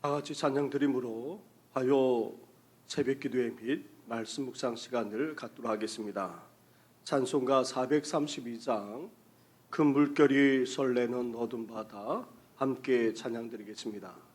다 같이 찬양 드림으로 화요 새벽 기도회 및 말씀 묵상 시간을 갖도록 하겠습니다. 찬송가 432장 큰 물결이 설레는 어둠 바다 함께 찬양 드리겠습니다.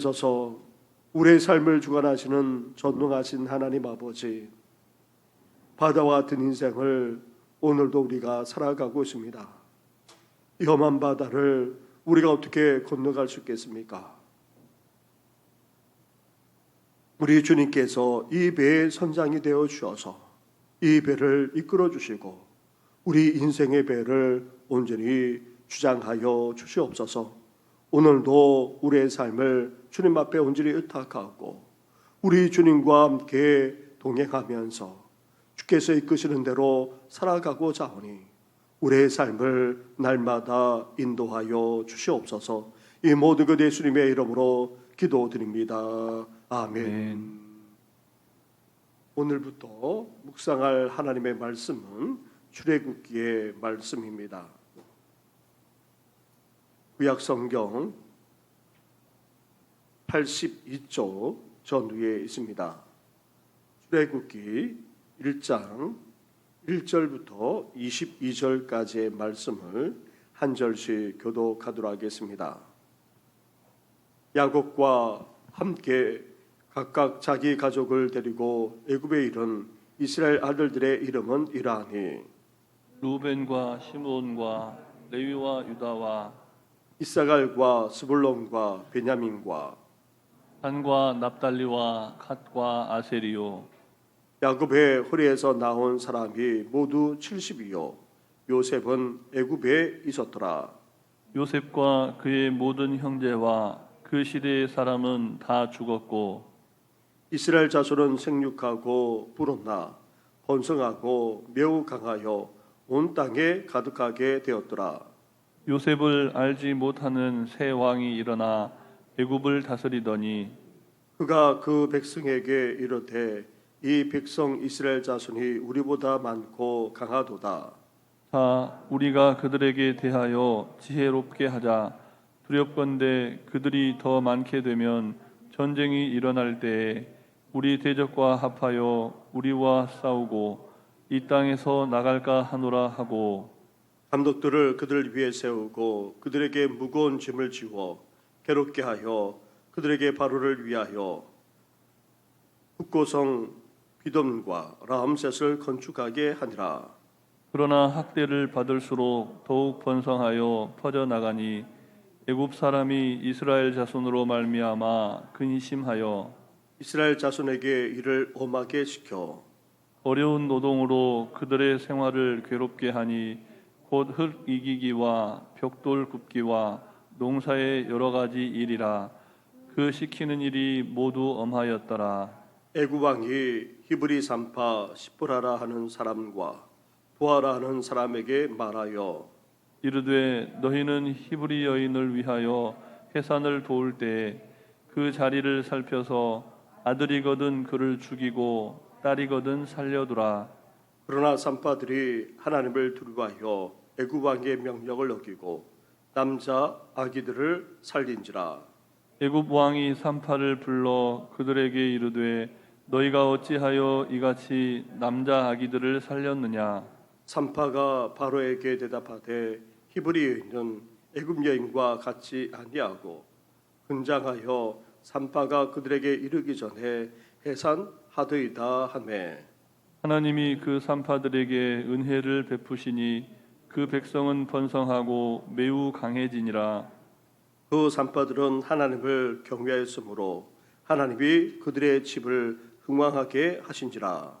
살아계셔서 우리의 삶을 주관하시는 전능하신 하나님 아버지 바다와 같은 인생을 오늘도 우리가 살아가고 있습니다. 이 험한 바다를 우리가 어떻게 건너갈 수 있겠습니까? 우리 주님께서 이 배의 선장이 되어 주셔서 이 배를 이끌어 주시고 우리 인생의 배를 온전히 주장하여 주시옵소서. 오늘도 우리의 삶을 주님 앞에 온전히 의탁하고 우리 주님과 함께 동행하면서 주께서 이끄시는 대로 살아가고자 하오니 우리의 삶을 날마다 인도하여 주시옵소서. 이 모든 것 예수님의 이름으로 기도드립니다. 아멘. 오늘부터 묵상할 하나님의 말씀은 출애굽기의 말씀입니다. 구약 성경 82쪽 전후에 있습니다. 출애굽기 1장 1절부터 22절까지의 말씀을 한 절씩 교독하도록 하겠습니다. 야곱과 함께 각각 자기 가족을 데리고 애굽에 이른 이스라엘 아들들의 이름은 이러하니 루벤과 시므온과 레위와 유다와 이사갈과 스불론과 베냐민과 단과 납달리와 갓과 아세리요. 야곱의 허리에서 나온 사람이 모두 70이요. 요셉은 애굽에 있었더라. 요셉과 그의 모든 형제와 그 시대의 사람은 다 죽었고 이스라엘 자손은 생육하고 불었나 번성하고 매우 강하여 온 땅에 가득하게 되었더라 요셉을 알지 못하는 새 왕이 일어나 애굽을 다스리더니 그가 그 백성에게 이르되 이 백성 이스라엘 자손이 우리보다 많고 강하도다. 자 우리가 그들에게 대하여 지혜롭게 하자. 두렵건대 그들이 더 많게 되면 전쟁이 일어날 때에 우리 대적과 합하여 우리와 싸우고 이 땅에서 나갈까 하노라 하고 감독들을 그들 위에 세우고 그들에게 무거운 짐을 지워 괴롭게 하여 그들에게 바로를 위하여 북고성 비돔과 라암셋을 건축하게 하니라. 그러나 학대를 받을수록 더욱 번성하여 퍼져 나가니 애굽 사람이 이스라엘 자손으로 말미암아 근심하여 이스라엘 자손에게 이를 엄하게 시켜 어려운 노동으로 그들의 생활을 괴롭게 하니 곧 흙 이기기와 벽돌 굽기와 농사의 여러 가지 일이라 그 시키는 일이 모두 엄하였더라. 애굽 왕이 히브리 산파 시프라라 하는 사람과 보아라 하는 사람에게 말하여 이르되 너희는 히브리 여인을 위하여 해산을 도울 때에 그 자리를 살펴서 아들이거든 그를 죽이고 딸이거든 살려두라. 그러나 산파들이 하나님을 두려워하여 애굽 왕의 명령을 어기고 남자 아기들을 살린지라. 애굽 왕이 산파를 불러 그들에게 이르되 너희가 어찌하여 이같이 남자 아기들을 살렸느냐? 산파가 바로에게 대답하되 히브리 여인은 애굽 여인과 같이 아니하고 근장하여 산파가 그들에게 이르기 전에 해산하더이다 하매. 하나님이 그 산파들에게 은혜를 베푸시니 그 백성은 번성하고 매우 강해지니라. 그 산파들은 하나님을 경외하였으므로 하나님이 그들의 집을 흥왕하게 하신지라.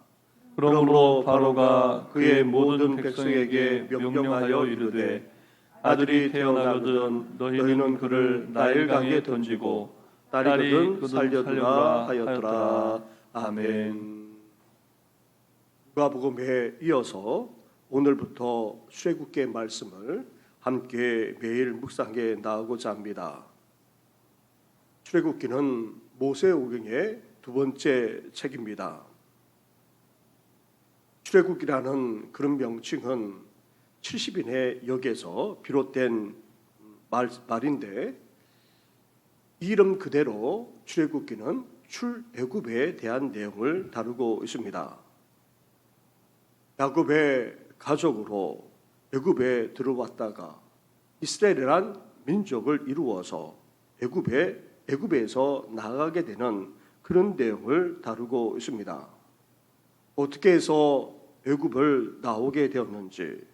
그러므로 바로가 그의 모든 백성에게 명령하여 이르되 아들이 태어나거든 너희는 그를 나일강에 던지고 딸이거든 살려두라. 하였더라. 아멘. 누가복음에 이어서 오늘부터 쇠국계 말씀을 함께 매일 묵상해 나가고자 합니다. 출애굽기는 모세오경의 두 번째 책입니다. 출애굽기라는 그런 명칭은 70인의 역에서 비롯된 말, 말인데 이름 그대로 출애굽기는 출애굽에 대한 내용을 다루고 있습니다. 야곱의 가족으로 애굽에 들어왔다가 이스라엘이란 민족을 이루어서 애굽에 애굽에서 나가게 되는 그런 내용을 다루고 있습니다. 어떻게 해서 애굽을 나오게 되었는지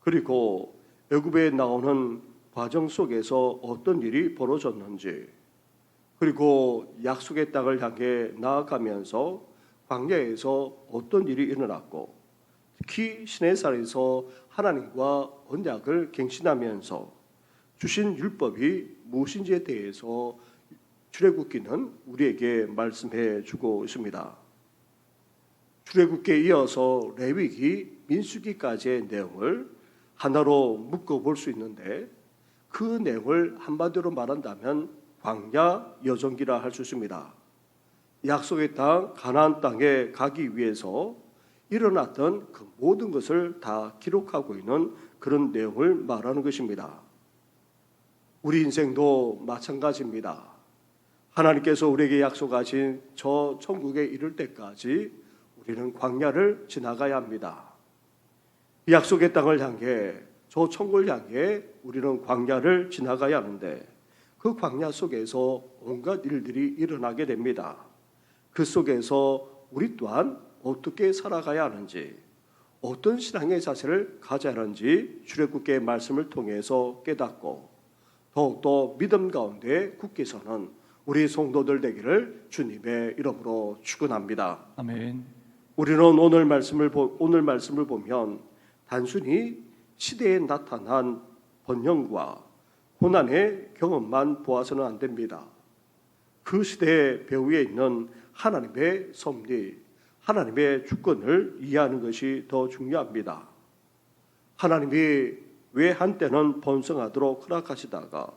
그리고 애굽에 나오는 과정 속에서 어떤 일이 벌어졌는지 그리고 약속의 땅을 향해 나아가면서 광야에서 어떤 일이 일어났고 특히 시내산에서 하나님과 언약을 갱신하면서 주신 율법이 무엇인지에 대해서 출애굽기는 우리에게 말씀해 주고 있습니다. 출애굽기에 이어서 레위기, 민수기까지의 내용을 하나로 묶어 볼 수 있는데 그 내용을 한마디로 말한다면 광야 여정기라 할 수 있습니다. 약속의 땅 가나안 땅에 가기 위해서 일어났던 그 모든 것을 다 기록하고 있는 그런 내용을 말하는 것입니다. 우리 인생도 마찬가지입니다. 하나님께서 우리에게 약속하신 저 천국에 이를 때까지 우리는 광야를 지나가야 합니다. 이 약속의 땅을 향해 저 천국을 향해 우리는 광야를 지나가야 하는데 그 광야 속에서 온갖 일들이 일어나게 됩니다. 그 속에서 우리 또한 어떻게 살아가야 하는지 어떤 신앙의 자세를 가져야 하는지 출애굽기의 말씀을 통해서 깨닫고 더욱더 믿음 가운데 굳게 서는 우리 성도들 되기를 주님의 이름으로 축원합니다. 아멘. 우리는 오늘 말씀을 보, 오늘 말씀을 보면 단순히 시대에 나타난 번영과 고난의 경험만 보아서는 안 됩니다. 그 시대의 배후에 있는 하나님의 섭리, 하나님의 주권을 이해하는 것이 더 중요합니다. 하나님이 왜 한때는 번성하도록 허락하시다가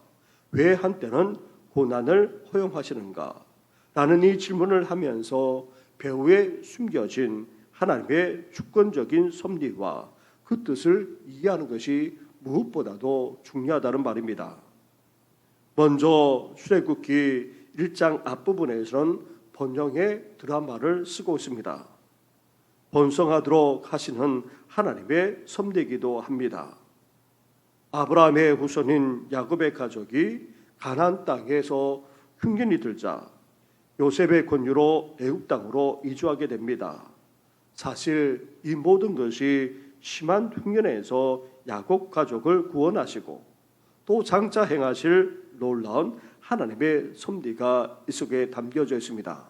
왜 한때는 고난을 허용하시는가? 라는 이 질문을 하면서 배후에 숨겨진 하나님의 주권적인 섭리와 그 뜻을 이해하는 것이 무엇보다도 중요하다는 말입니다. 먼저 출애굽기 1장 앞부분에서는 번영의 드라마를 쓰고 있습니다. 번성하도록 하시는 하나님의 섭리이기도 합니다. 아브라함의 후손인 야곱의 가족이 가나안 땅에서 흉년이 들자 요셉의 권유로 애굽 땅으로 이주하게 됩니다. 사실 이 모든 것이 심한 흉년에서 야곱 가족을 구원하시고 또 장차 행하실 놀라운 하나님의 섭리가 이 속에 담겨져 있습니다.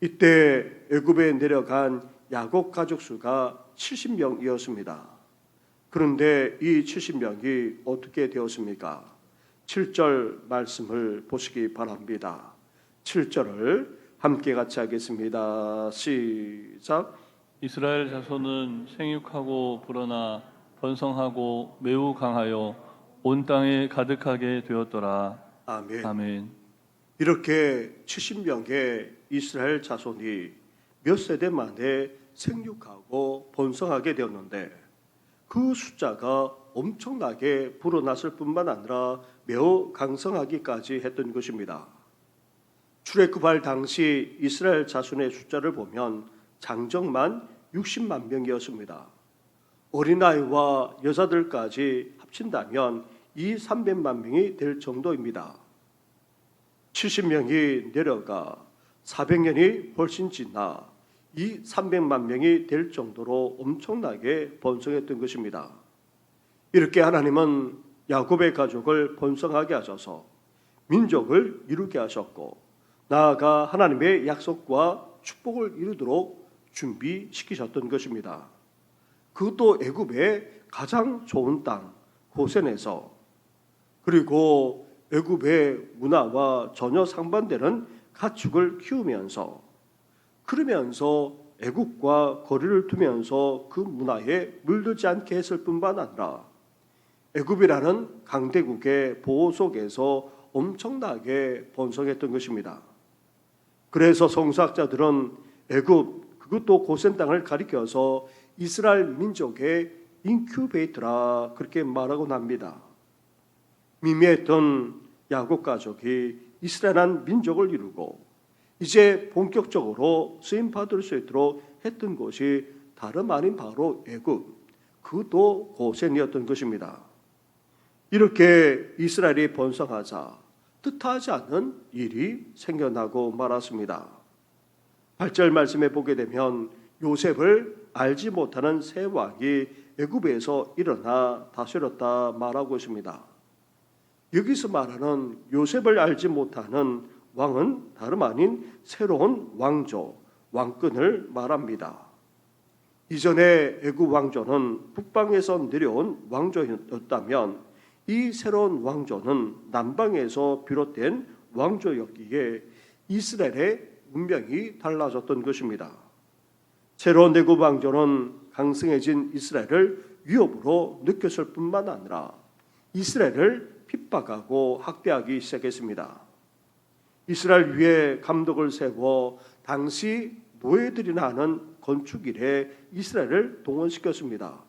이때 애굽에 내려간 야곱 가족 수가 70명이었습니다. 그런데 이 70명이 어떻게 되었습니까? 7절 말씀을 보시기 바랍니다. 7절을 함께 같이 하겠습니다. 시작. 이스라엘 자손은 생육하고 불어나 번성하고 매우 강하여 온 땅에 가득하게 되었더라. 아멘. 아멘. 이렇게 70명의 이스라엘 자손이 몇 세대 만에 생육하고 번성하게 되었는데 그 숫자가 엄청나게 불어났을 뿐만 아니라 매우 강성하기까지 했던 것입니다. 출애굽할 당시 이스라엘 자손의 숫자를 보면 장정만 60만 명이었습니다. 어린아이와 여자들까지 합친다면 이 300만 명이 될 정도입니다. 70명이 내려가 400년이 훨씬 지나 이 300만 명이 될 정도로 엄청나게 번성했던 것입니다. 이렇게 하나님은 야곱의 가족을 번성하게 하셔서 민족을 이루게 하셨고 나아가 하나님의 약속과 축복을 이루도록 준비시키셨던 것입니다. 그것도 애굽의 가장 좋은 땅 고센에서 그리고 애굽의 문화와 전혀 상반되는 가축을 키우면서 그러면서 애국과 거리를 두면서 그 문화에 물들지 않게 했을 뿐만 아니라 애굽이라는 강대국의 보호 속에서 엄청나게 번성했던 것입니다. 그래서 성사학자들은 애굽 그것도 고센 땅을 가리켜서 이스라엘 민족의 인큐베이터라 그렇게 말하곤 합니다. 미미했던 야곱 가족이 이스라엘한 민족을 이루고 이제 본격적으로 쓰임 받을 수 있도록 했던 것이 다름 아닌 바로 애굽 그것도 고센이었던 것입니다. 이렇게 이스라엘이 번성하자 뜻하지 않은 일이 생겨나고 말았습니다. 8절 말씀에 보게 되면 요셉을 알지 못하는 새 왕이 애굽에서 일어나 다스렸다 말하고 있습니다. 여기서 말하는 요셉을 알지 못하는 왕은 다름 아닌 새로운 왕조, 왕권을 말합니다. 이전에 애굽 왕조는 북방에서 내려온 왕조였다면 이 새로운 왕조는 남방에서 비롯된 왕조였기에 이스라엘의 운명이 달라졌던 것입니다. 새로운 애굽 왕조는 강성해진 이스라엘을 위협으로 느꼈을 뿐만 아니라 이스라엘을 핍박하고 학대하기 시작했습니다. 이스라엘 위에 감독을 세워 당시 노예들이나 하는 건축 일에 이스라엘을 동원시켰습니다.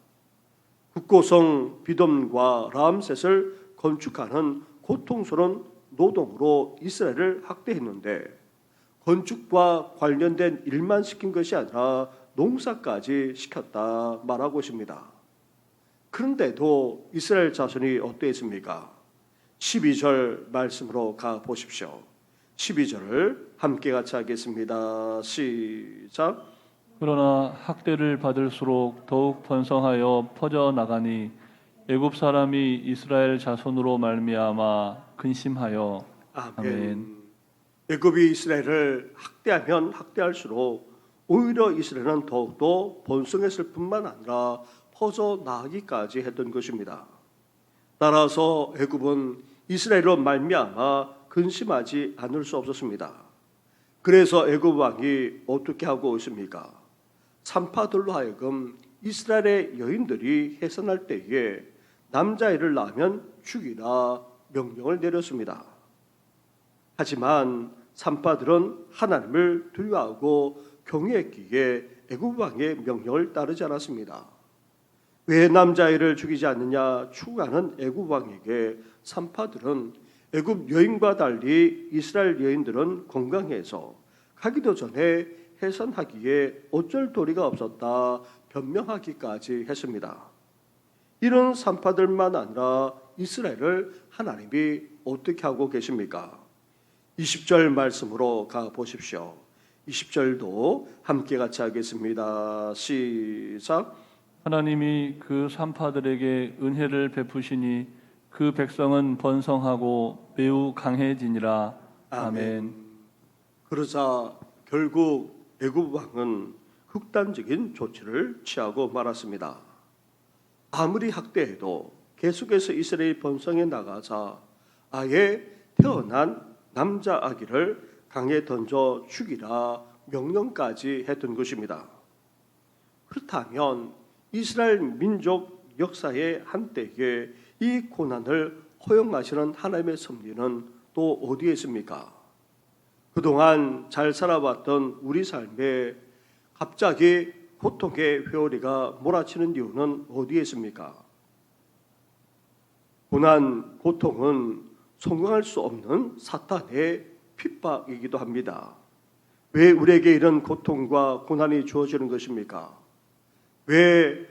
국고성 비돔과 라암셋을 건축하는 고통스러운 노동으로 이스라엘을 학대했는데 건축과 관련된 일만 시킨 것이 아니라 농사까지 시켰다 말하고 있습니다. 그런데도 이스라엘 자손이 어떠했습니까? 12절 말씀으로 가 보십시오. 12절을 함께 같이 하겠습니다. 시작. 그러나 학대를 받을수록 더욱 번성하여 퍼져 나가니 애굽 사람이 이스라엘 자손으로 말미암아 근심하여 아멘. 애굽이 이스라엘을 학대하면 학대할수록 오히려 이스라엘은 더욱더 번성했을 뿐만 아니라 퍼져 나가기까지 했던 것입니다. 따라서 애굽은 이스라엘로 말미암아 근심하지 않을 수 없었습니다. 그래서 애굽 왕이 어떻게 하고 있습니까? 산파들로 하여금 이스라엘의 여인들이 해산할 때에 남자애를 낳으면 죽이라 명령을 내렸습니다. 하지만 산파들은 하나님을 두려워하고 경외했기에 애굽 왕의 명령을 따르지 않았습니다. 왜 남자아이를 죽이지 않느냐 추구하는 애굽 왕에게 산파들은 애굽 여인과 달리 이스라엘 여인들은 건강해서 가기도 전에 해산하기에 어쩔 도리가 없었다 변명하기까지 했습니다. 이런 산파들만 아니라 이스라엘을 하나님이 어떻게 하고 계십니까? 20절 말씀으로 가 보십시오. 20절도 함께 같이 하겠습니다. 시작. 하나님이 그 산파들에게 은혜를 베푸시니 그 백성은 번성하고 매우 강해지니라 아멘. 그러자 결국 애굽 왕은 극단적인 조치를 취하고 말았습니다. 아무리 학대해도 계속해서 이스라엘 번성에 나가자 아예 태어난 남자 아기를 강에 던져 죽이라 명령까지 했던 것입니다. 그렇다면 이스라엘 민족 역사의 한때에 이 고난을 허용하시는 하나님의 섭리는 또 어디에 있습니까? 그동안 잘 살아왔던 우리 삶에 갑자기 고통의 회오리가 몰아치는 이유는 어디에 있습니까? 고난, 고통은 성공할 수 없는 사탄의 핍박이기도 합니다. 왜 우리에게 이런 고통과 고난이 주어지는 것입니까? 왜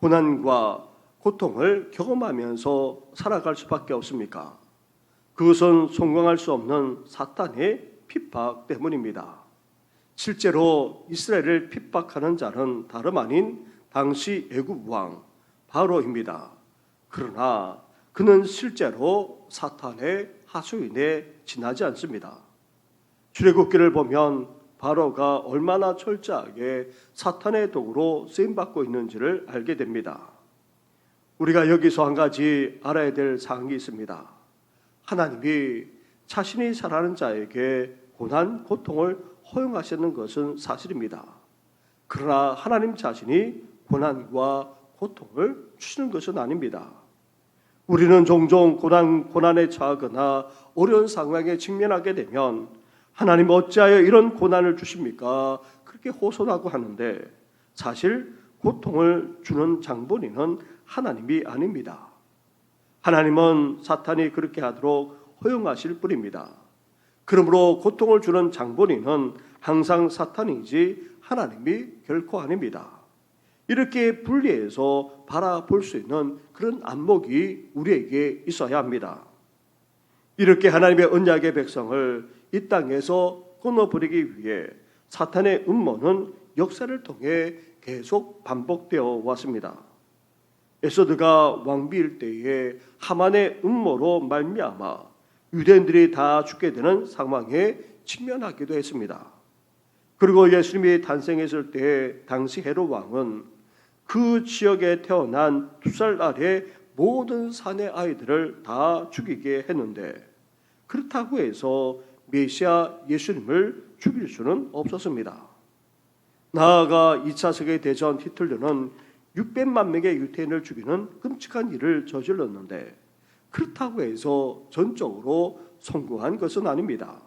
고난과 고통을 경험하면서 살아갈 수밖에 없습니까? 그것은 성공할 수 없는 사탄의 핍박 때문입니다. 실제로 이스라엘을 핍박하는 자는 다름 아닌 당시 애굽 왕 바로입니다. 그러나 그는 실제로 사탄의 하수인에 지나지 않습니다. 출애굽기를 보면 바로가 얼마나 철저하게 사탄의 도구로 쓰임 받고 있는지를 알게 됩니다. 우리가 여기서 한 가지 알아야 될 사항이 있습니다. 하나님이 자신이 사랑하는 자에게 고난, 고통을 허용하시는 것은 사실입니다. 그러나 하나님 자신이 고난과 고통을 주시는 것은 아닙니다. 우리는 종종 고난, 고난에 처하거나 어려운 상황에 직면하게 되면 하나님 어찌하여 이런 고난을 주십니까? 그렇게 호소하고 하는데 사실 고통을 주는 장본인은 하나님이 아닙니다. 하나님은 사탄이 그렇게 하도록 허용하실 뿐입니다. 그러므로 고통을 주는 장본인은 항상 사탄이지 하나님이 결코 아닙니다. 이렇게 분리해서 바라볼 수 있는 그런 안목이 우리에게 있어야 합니다. 이렇게 하나님의 언약의 백성을 이 땅에서 끊어버리기 위해 사탄의 음모는 역사를 통해 계속 반복되어 왔습니다. 에소드가 왕비일 때에 하만의 음모로 말미암아 유대인들이 다 죽게 되는 상황에 직면하기도 했습니다. 그리고 예수님이 탄생했을 때 당시 헤롯 왕은 그 지역에 태어난 두 살 아래 모든 산의 아이들을 다 죽이게 했는데 그렇다고 해서 메시아 예수님을 죽일 수는 없었습니다. 나아가 2차 세계 대전 히틀러는 600만 명의 유태인을 죽이는 끔찍한 일을 저질렀는데 그렇다고 해서 전적으로 성공한 것은 아닙니다.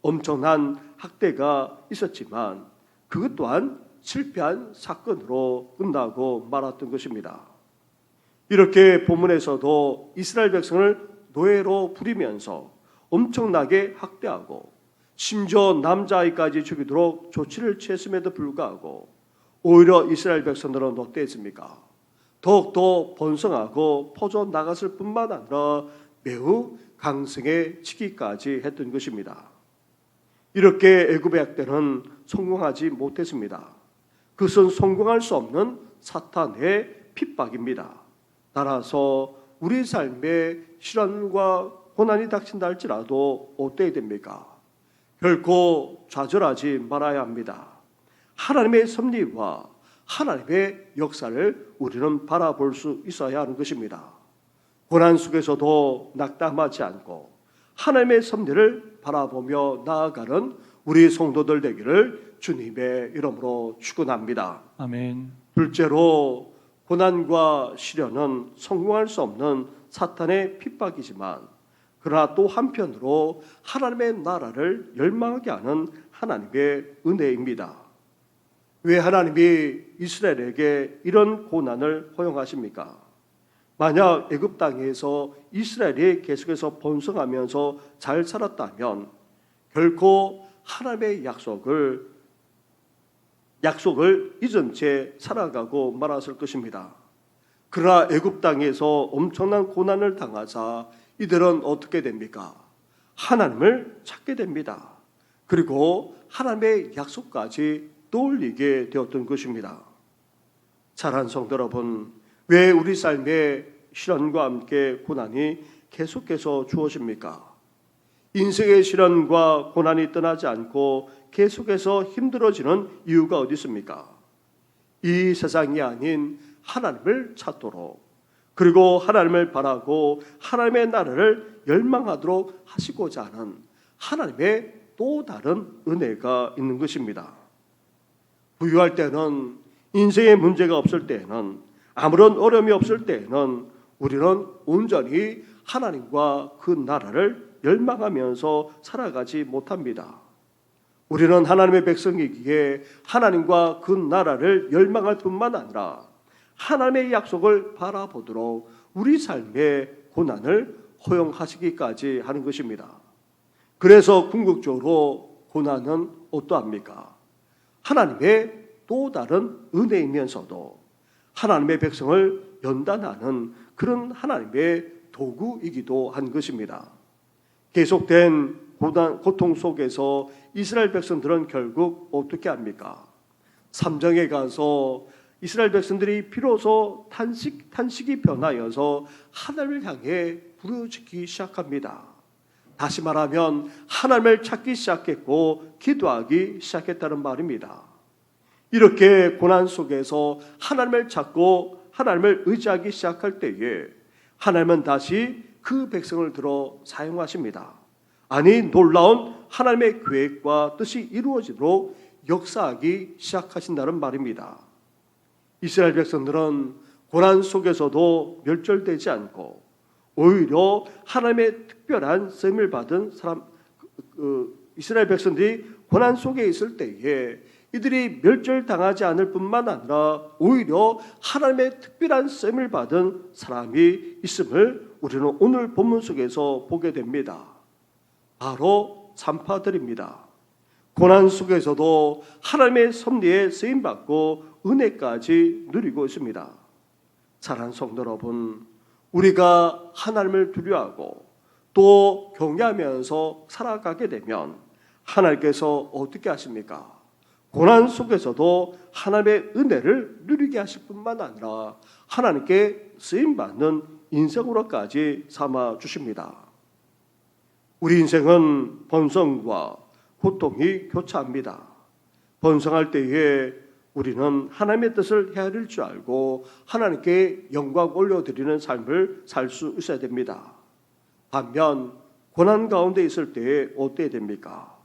엄청난 학대가 있었지만 그것 또한 실패한 사건으로 끝나고 말았던 것입니다. 이렇게 본문에서도 이스라엘 백성을 노예로 부리면서 엄청나게 학대하고 심지어 남자아이까지 죽이도록 조치를 취했음에도 불구하고 오히려 이스라엘 백성들은 어땠습니까? 더욱더 번성하고 퍼져 나갔을 뿐만 아니라 매우 강성에 치기까지 했던 것입니다. 이렇게 애굽의 악대는 성공하지 못했습니다. 그것은 성공할 수 없는 사탄의 핍박입니다. 따라서 우리 삶에 시련과 고난이 닥친다 할지라도 어때야 됩니까? 결코 좌절하지 말아야 합니다. 하나님의 섭리와 하나님의 역사를 우리는 바라볼 수 있어야 하는 것입니다. 고난 속에서도 낙담하지 않고 하나님의 섭리를 바라보며 나아가는 우리 성도들 되기를 주님의 이름으로 축원합니다. 아멘. 둘째로 고난과 시련은 성공할 수 없는 사탄의 핍박이지만 그러나 또 한편으로 하나님의 나라를 열망하게 하는 하나님의 은혜입니다. 왜 하나님이 이스라엘에게 이런 고난을 허용하십니까? 만약 애굽 땅에서 이스라엘이 계속해서 번성하면서 잘 살았다면 결코 하나님의 약속을 약속을 잊은 채 살아가고 말았을 것입니다. 그러나 애굽 땅에서 엄청난 고난을 당하자 이들은 어떻게 됩니까? 하나님을 찾게 됩니다. 그리고 하나님의 약속까지 떠올리게 되었던 것입니다. 사랑하는 성도 여러분, 왜 우리 삶에 시련과 함께 고난이 계속해서 주어집니까? 인생의 시련과 고난이 떠나지 않고 계속해서 힘들어지는 이유가 어디 있습니까? 이 세상이 아닌 하나님을 찾도록 그리고 하나님을 바라고 하나님의 나라를 열망하도록 하시고자 하는 하나님의 또 다른 은혜가 있는 것입니다. 부유할 때는 인생에 문제가 없을 때에는 아무런 어려움이 없을 때에는 우리는 온전히 하나님과 그 나라를 열망하면서 살아가지 못합니다. 우리는 하나님의 백성이기에 하나님과 그 나라를 열망할 뿐만 아니라 하나님의 약속을 바라보도록 우리 삶의 고난을 허용하시기까지 하는 것입니다. 그래서 궁극적으로 고난은 어떠합니까? 하나님의 또 다른 은혜이면서도 하나님의 백성을 연단하는 그런 하나님의 도구이기도 한 것입니다. 계속된 고통 속에서 이스라엘 백성들은 결국 어떻게 합니까? 삼정에 가서 이스라엘 백성들이 비로소 탄식, 탄식이 변하여서 하나님을 향해 부르짖기 시작합니다. 다시 말하면 하나님을 찾기 시작했고 기도하기 시작했다는 말입니다. 이렇게 고난 속에서 하나님을 찾고 하나님을 의지하기 시작할 때에 하나님은 다시 그 백성을 들어 사용하십니다. 아니 놀라운 하나님의 계획과 뜻이 이루어지도록 역사하기 시작하신다는 말입니다. 이스라엘 백성들은 고난 속에서도 멸절되지 않고 오히려 하나님의 특별한 쓰임을 받은 사람 그, 이스라엘 백성들이 고난 속에 있을 때에 이들이 멸절당하지 않을 뿐만 아니라 오히려 하나님의 특별한 쓰임을 받은 사람이 있음을 우리는 오늘 본문 속에서 보게 됩니다. 바로 산파들입니다. 고난 속에서도 하나님의 섭리에 쓰임 받고 은혜까지 누리고 있습니다. 사랑하는 성도 여러분, 우리가 하나님을 두려워하고 또 경외하면서 살아가게 되면 하나님께서 어떻게 하십니까? 고난 속에서도 하나님의 은혜를 누리게 하실 뿐만 아니라 하나님께 쓰임 받는 인생으로까지 삼아 주십니다. 우리 인생은 번성과 고통이 교차합니다. 번성할 때에 우리는 하나님의 뜻을 헤아릴 줄 알고 하나님께 영광 올려드리는 삶을 살 수 있어야 됩니다. 반면 고난 가운데 있을 때에 어때야 됩니까?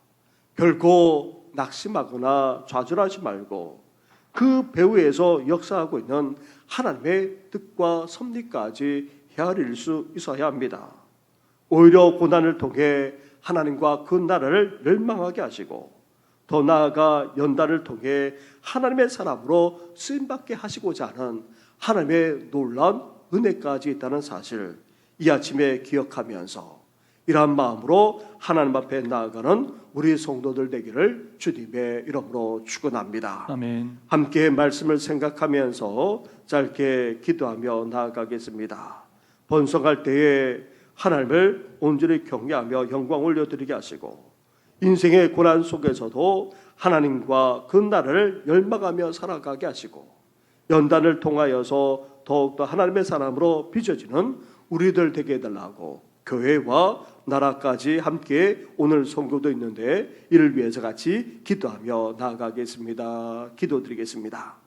결코 낙심하거나 좌절하지 말고 그 배후에서 역사하고 있는 하나님의 뜻과 섭리까지 헤아릴 수 있어야 합니다. 오히려 고난을 통해 하나님과 그 나라를 멸망하게 하시고 더 나아가 연단을 통해 하나님의 사람으로 쓰임받게 하시고자 하는 하나님의 놀라운 은혜까지 있다는 사실 이 아침에 기억하면서 이러한 마음으로 하나님 앞에 나아가는 우리 성도들 되기를 주님의 이름으로 축원합니다. 아멘. 함께 말씀을 생각하면서 짧게 기도하며 나아가겠습니다. 번성할 때에 하나님을 온전히 경외하며 영광 올려드리게 하시고 인생의 고난 속에서도 하나님과 그 나라를 열망하며 살아가게 하시고 연단을 통하여서 더욱더 하나님의 사람으로 빚어지는 우리들 되게 해달라고 교회와 나라까지 함께 오늘 선교도 있는데 이를 위해서 같이 기도하며 나아가겠습니다. 기도드리겠습니다.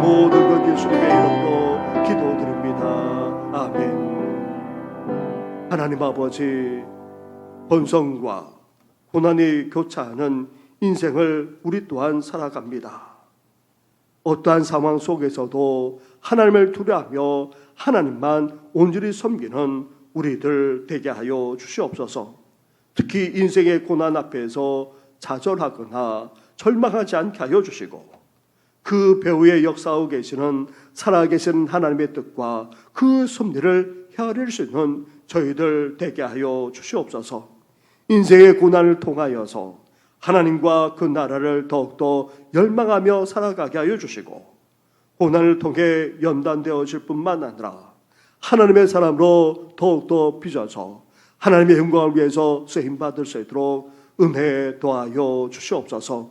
모든 것 예수님의 이름으로 기도드립니다. 아멘. 하나님 아버지 번성과 고난이 교차하는 인생을 우리 또한 살아갑니다. 어떠한 상황 속에서도 하나님을 두려하며 하나님만 온전히 섬기는 우리들 되게 하여 주시옵소서. 특히 인생의 고난 앞에서 좌절하거나 절망하지 않게 하여 주시고 그 배후에 역사하고 계시는 살아계신 하나님의 뜻과 그 섭리를 헤아릴 수 있는 저희들 되게 하여 주시옵소서. 인생의 고난을 통하여서 하나님과 그 나라를 더욱더 열망하며 살아가게 하여 주시고 고난을 통해 연단되어질 뿐만 아니라 하나님의 사람으로 더욱더 빚어서 하나님의 영광을 위해서 쓰임 받을 수 있도록 은혜 도하여 주시옵소서.